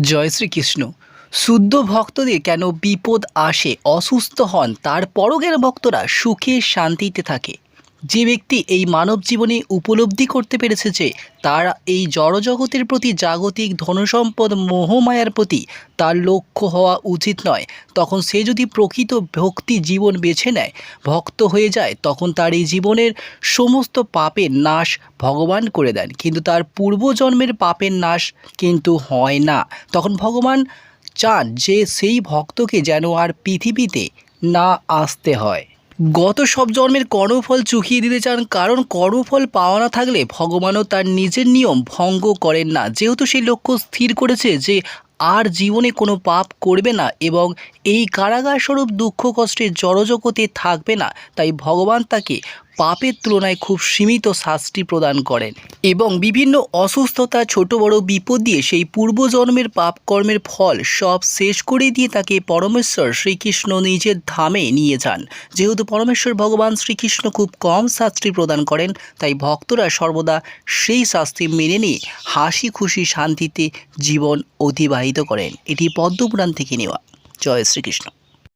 জয় শ্রীকৃষ্ণ। শুদ্ধ ভক্তদের কেন বিপদ আসে, অসুস্থ হন, তার কেন ভক্তরা সুখে শান্তিতে থাকে। যে ব্যক্তি এই মানব জীবনে উপলব্ধি করতে পেরেছে যে তার এই জড়জগতের প্রতি জাগতিক ধনসম্পদ মোহমায়ার প্রতি তার লক্ষ্য হওয়া উচিত নয়। তখন সে যদি প্রকৃত ভক্তি জীবন বেছে নেয়, ভক্ত হয়ে যায়, তখন তার এই জীবনের সমস্ত পাপের নাশ ভগবান করে দেন। কিন্তু তার পূর্বজন্মের পাপের নাশ কিন্তু হয় না। তখন ভগবান চান যে সেই ভক্তকে যেন আর পৃথিবীতে না আসতে হয়। গত সব জন্মের কর্মফল চুকিয়ে দিতে চান, কারণ কর্মফল পাওয়া না থাকলে ভগবানও তার নিজের নিয়ম ভঙ্গ করেন না। যেহেতু সেই লক্ষ্য স্থির করেছে যে আর জীবনে কোনো পাপ করবে না এবং এই কারাগার স্বরূপ দুঃখ কষ্টের জড়জগতে থাকবে না, তাই ভগবান তাকে পাপের তুলনায় খুব সীমিত শাস্তি প্রদান করেন এবং বিভিন্ন অসুস্থতা, ছোট বড় বিপদ দিয়ে সেই পূর্বজন্মের পাপ কর্মের ফল সব শেষ করে দিয়ে তাকে পরমেশ্বর শ্রীকৃষ্ণ নিজের ধামে নিয়ে যান। যেহেতু পরমেশ্বর ভগবান শ্রীকৃষ্ণ খুব কম শাস্তি প্রদান করেন, তাই ভক্তরা সর্বদা সেই শাস্তি মেনে নিয়ে হাসি খুশি শান্তিতে জীবন অতিবাহিত করেন। এটি পদ্মপুরাণ থেকে নেওয়া। জয় শ্রীকৃষ্ণ।